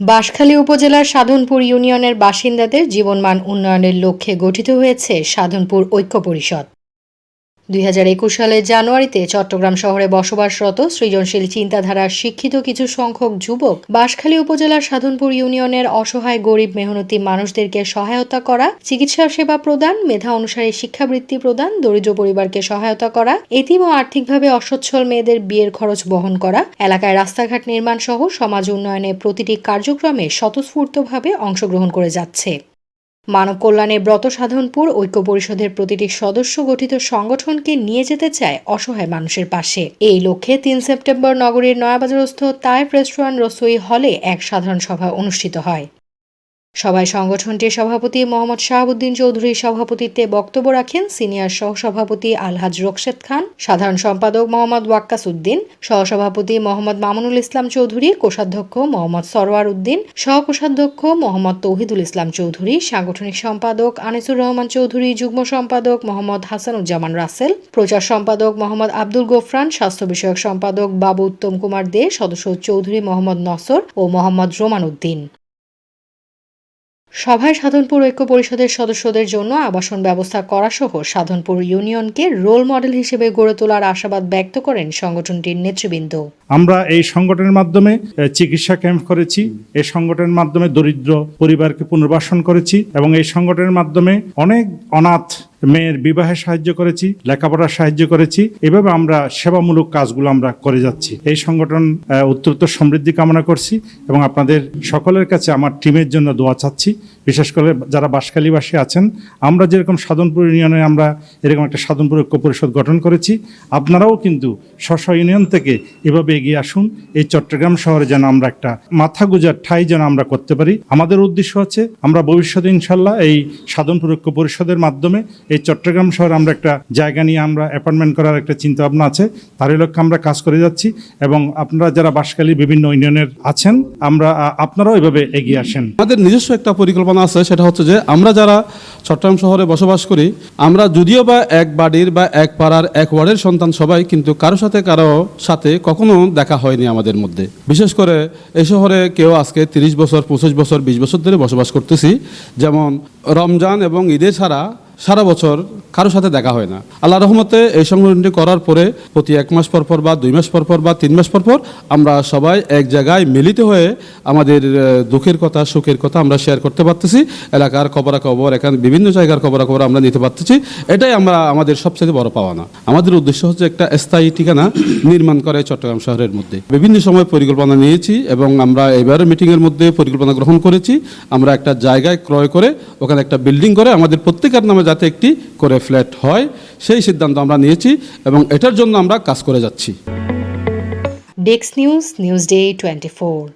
বাঁশখালী উপজেলার সাধনপুর ইউনিয়নের বাসিন্দাদের জীবনমান উন্নয়নের লক্ষ্যে গঠিত হয়েছে সাধনপুর ঐক্য পরিষদ। দুই সালের জানুয়ারিতে চট্টগ্রাম শহরে বসবাসরত সৃজনশীল চিন্তাধারার শিক্ষিত কিছু সংখ্যক যুবক বাঁশখালী উপজেলার সাধনপুর ইউনিয়নের অসহায় গরিব মেহনতি মানুষদেরকে সহায়তা করা, চিকিৎসা সেবা প্রদান, মেধা অনুসারে শিক্ষাবৃত্তি প্রদান, দরিদ্র পরিবারকে সহায়তা করা, এতিম ও আর্থিকভাবে অসচ্ছল মেয়েদের বিয়ের খরচ বহন করা, এলাকায় রাস্তাঘাট নির্মাণ সহ সমাজ উন্নয়নে প্রতিটি কার্যক্রমে স্বতঃস্ফূর্তভাবে অংশগ্রহণ করে যাচ্ছে। মানব কল্যাণে ব্রত সাধনপুর ঐক্য পরিষদের প্রতিটি সদস্য গঠিত সংগঠনকে নিয়ে যেতে চায় অসহায় মানুষের পাশে। এই লক্ষ্যে তিন সেপ্টেম্বর নগরীর নয়াবাজারস্থ তাইফ রেস্টুরেন্ট রসোই হলে এক সাধারণ সভা অনুষ্ঠিত হয়। সভায় সংগঠনটির সভাপতি মোহাম্মদ শাহাবুদ্দিন চৌধুরীর সভাপতিত্বে বক্তব্য রাখেন সিনিয়র সহসভাপতি আলহাজ রোকশেদ খান, সাধারণ সম্পাদক মোহাম্মদ ওয়াক্কাস উদ্দিন, সহসভাপতি মোহাম্মদ মামুনুল ইসলাম চৌধুরী, কোষাধ্যক্ষ মোহাম্মদ সরওয়ার উদ্দিন, সহকোষাধ্যক্ষ মোহাম্মদ তৌহিদুল ইসলাম চৌধুরী, সাংগঠনিক সম্পাদক আনিসুর রহমান চৌধুরী, যুগ্ম সম্পাদক মোহাম্মদ হাসানুজ্জামান রাসেল, প্রচার সম্পাদক মোহাম্মদ আব্দুল গোফরান, স্বাস্থ্য বিষয়ক সম্পাদক বাবু উত্তম কুমার দে, সদস্য চৌধুরী মোহাম্মদ নসর ও মোহাম্মদ রোমান উদ্দিন। সভায় সাধনপুর ঐক্য পরিষদের সদস্যদের জন্য আবাসন ব্যবস্থা করাসহ সাধনপুর ইউনিয়নকে রোল মডেল হিসেবে গড়ে তোলার আশাবাদ ব্যক্ত করেন সংগঠনটির নেতৃবৃন্দ। আমরা এই সংগঠনের মাধ্যমে চিকিৎসা ক্যাম্প করেছি, এই সংগঠনের মাধ্যমে দরিদ্র পরিবারকে পুনর্বাসন করেছি এবং এই সংগঠনের মাধ্যমে অনেক অনাথ মেয়ের বিবাহে সাহায্য করেছি লেখাপড়ার সাহায্য করেছি, এভাবে আমরা সেবামূলক কাজগুলো আমরা করে যাচ্ছি। এই সংগঠন উত্তরোত্তর সমৃদ্ধি কামনা করছি এবং আপনাদের সকলের কাছে আমার টিমের জন্য দোয়া চাচ্ছি। বিশেষ করে যারা বাসকালীবাসী আছেন, আমরা যেরকম সাধনপুর ইউনিয়নে আমরা এরকম একটা সাধনপুর ঐক্য পরিষদ গঠন করেছি, আপনারাও কিন্তু স্ব ইউনিয়ন থেকে এভাবে এগিয়ে আসুন। এই চট্টগ্রাম শহরে যেন আমরা একটা মাথা গুজার ঠাই যেন আমরা করতে পারি। আমাদের উদ্দেশ্য আছে আমরা ভবিষ্যতে ইনশাল্লাহ এই সাধনপুর ঐক্য পরিষদের মাধ্যমে এই চট্টগ্রাম শহরে আমরা একটা জায়গা নিয়ে আমরা অ্যাপার্টমেন্ট করার একটা চিন্তা ভাবনা আছে, তারই লক্ষ্যে আমরা কাজ করে যাচ্ছি এবং আপনারা যারা বাসকালী বিভিন্ন ইউনিয়নের আছেন, আমরা আপনারাও এভাবে এগিয়ে আসেন। আমাদের নিজস্ব একটা পরিকল্পনা আছে, সেটা হচ্ছে যে আমরা যারা চট্টগ্রাম শহরে বসবাস করি, আমরা যদিও বা এক বাড়ির বা এক পাড়ার, এক ওয়ার্ডের সন্তান সবাই, কিন্তু কারও সাথে কারও সাথে কখনো দেখা হয়নি আমাদের মধ্যে। বিশেষ করে এই শহরে কেউ আজকে তিরিশ বছর, পঁচিশ বছর, বিশ বছর ধরে বসবাস করতেছি। যেমন রমজান এবং ঈদে ছাড়া সারা বছর কারোর সাথে দেখা হয় না। আল্লাহ রহমতে এই সংগঠনটি করার পরে প্রতি এক মাস পর পর বা দুই মাস পর পর বা তিন মাস পর পর আমরা সবাই এক জায়গায় মিলিত হয়ে আমাদের দুঃখের কথা, সুখের কথা আমরা শেয়ার করতে পারতেছি। এলাকার খবরাখবর, এখানে বিভিন্ন জায়গার খবরাখবর আমরা নিতে পারতেছি। এটাই আমরা আমাদের সবচেয়ে বড় পাওয়া না আমাদের উদ্দেশ্য হচ্ছে একটা স্থায়ী ঠিকানা নির্মাণ করে চট্টগ্রাম শহরের মধ্যে। বিভিন্ন সময় পরিকল্পনা নিয়েছি এবং আমরা এবারের মিটিংয়ের মধ্যে পরিকল্পনা গ্রহণ করেছি। আমরা একটা জায়গায় ক্রয় করে, ওখানে একটা বিল্ডিং করে আমাদের প্রত্যেকের নামে যাতে একটি করে ফ্ল্যাট হয়, সেই সিদ্ধান্ত আমরা নিয়েছি এবং এটার জন্য আমরা কাজ করে যাচ্ছি। ডেক্স নিউজ নিউজ ডে টোয়েন্টি